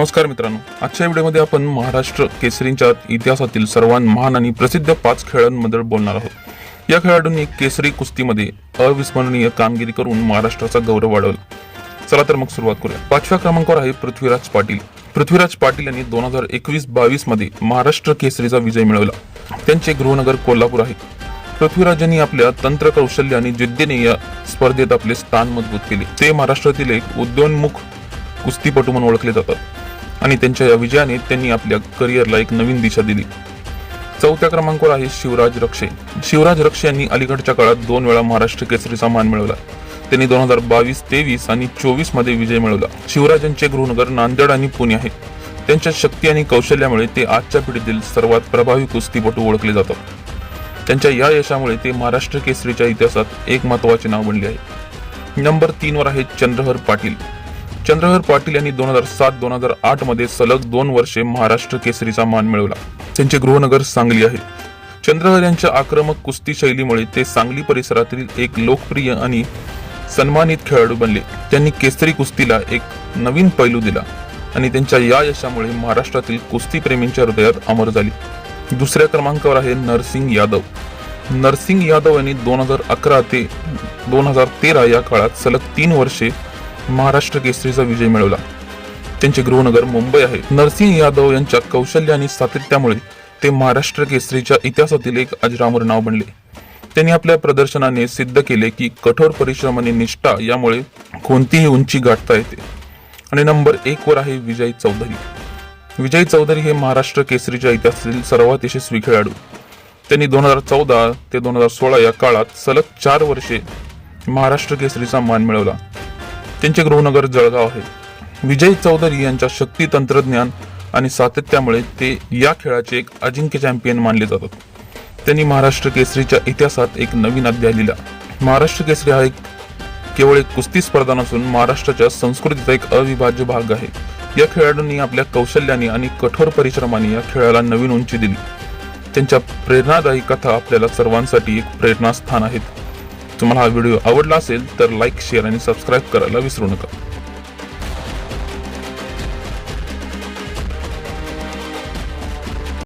नमस्कार मित्रांनो. आजच्या व्हिडिओमध्ये आपण महाराष्ट्र केसरींच्या इतिहासातील सर्वात महान आणि प्रसिद्ध पाच खेळांबद्दल बोलणार आहोत. या खेळाडूंनी केसरी कुस्तीमध्ये अविस्मरणीय कामगिरी करून महाराष्ट्राचा गौरव वाढवला. चला तर मग सुरुवात करूया. पाचव्या क्रमांकावर आहे पृथ्वीराज पाटील. पृथ्वीराज पाटील यांनी दोन हजार एकवीस बावीसमध्ये महाराष्ट्र केसरीचा विजय मिळवला. त्यांचे गृहनगर कोल्हापूर आहे. पृथ्वीराज यांनी आपल्या तंत्र कौशल्य आणि जिद्दीने या स्पर्धेत आपले स्थान मजबूत केले. ते महाराष्ट्रातील एक उद्योन्मुख कुस्तीपटू म्हणून ओळखले जातात. आणि त्यांच्या या विजयाने त्यांनी आपल्या करिअरला एक नवीन दिशा दिली. चौथ्या क्रमांकावर आहे शिवराज रक्षे. शिवराज रक्षे यांनी अलीकडच्या काळात दोन वेळा महाराष्ट्र केसरीचा मान मिळवला. त्यांनी दोन हजार बावीस तेवीस आणि चोवीसमध्ये विजय मिळवला. शिवराज यांचे गृहनगर नांदेड आणि पुणे आहे. त्यांच्या शक्ती आणि कौशल्यामुळे ते आजच्या पिढीतील सर्वात प्रभावी कुस्तीपटू ओळखले जातात. त्यांच्या या यशामुळे ते महाराष्ट्र केसरीच्या इतिहासात एक महत्त्वाचे नाव बनले आहे. नंबर तीन वर आहे चंद्रहर पाटील. चंद्रहर पाटील यांनी दोन हजार सात दोन हजार आठमध्ये सलग दोन वर्षे महाराष्ट्र केसरीचा मान मिळवला. त्यांचे गृहनगर सांगली आहे. चंद्रहर यांच्या आक्रमक कुस्ती शैलीमुळे ते सांगली परिसरातील एक लोकप्रिय आणि सन्मानित खेळाडू बनले. त्यांनी केसरी कुस्तीला एक नवीन पैलू दिला आणि त्यांच्या या यशामुळे महाराष्ट्रातील कुस्तीप्रेमींच्या हृदयात अमर झाली. दुसऱ्या क्रमांकावर आहे नरसिंग यादव. नरसिंग यादव यांनी दोन हजार अकरा ते दोन हजार तेरा या काळात सलग तीन वर्षे महाराष्ट्र केसरीचा विजय मिळवला. त्यांचे गृहनगर मुंबई आहे. नरसिंह यादव यांच्या कौशल्य आणि सातत्यामुळे ते महाराष्ट्र केसरीच्या इतिहासातील एक अजरामर नाव बनले. त्यांनी आपल्या प्रदर्शनाने सिद्ध केले की कठोर परिश्रम आणि निष्ठा यामुळे कोणतीही उंची गाठता येते. आणि नंबर एक वर आहे विजय चौधरी. विजय चौधरी हे महाराष्ट्र केसरीच्या इतिहासातील सर्वात यशस्वी खेळाडू. त्यांनी दोन हजार चौदा ते दोन हजार सोळा या काळात सलग चार वर्षे महाराष्ट्र केसरीचा मान मिळवला. त्यांचे गृहनगर जळगाव आहे. विजय चौधरी यांच्या शक्ती तंत्रज्ञान आणि सातत्यामुळे ते या खेळाचे एक अजिंक्य चॅम्पियन मानले जातात. त्यांनी महाराष्ट्र केसरीच्या इतिहासात एक नवीन अध्याय लिहिला. महाराष्ट्र केसरी हा एक केवळ एक कुस्ती स्पर्धा नसून महाराष्ट्राच्या संस्कृतीचा एक अविभाज्य भाग आहे. या खेळाडूंनी आपल्या कौशल्याने आणि कठोर परिश्रमाने या खेळाला नवीन उंची दिली. त्यांच्या प्रेरणादायी कथा आपल्याला सर्वांसाठी एक प्रेरणास्थान आहेत. तुम्हाला हा व्हिडिओ आवडला असेल तर लाईक शेअर आणि सबस्क्राईब करायला विसरू नका.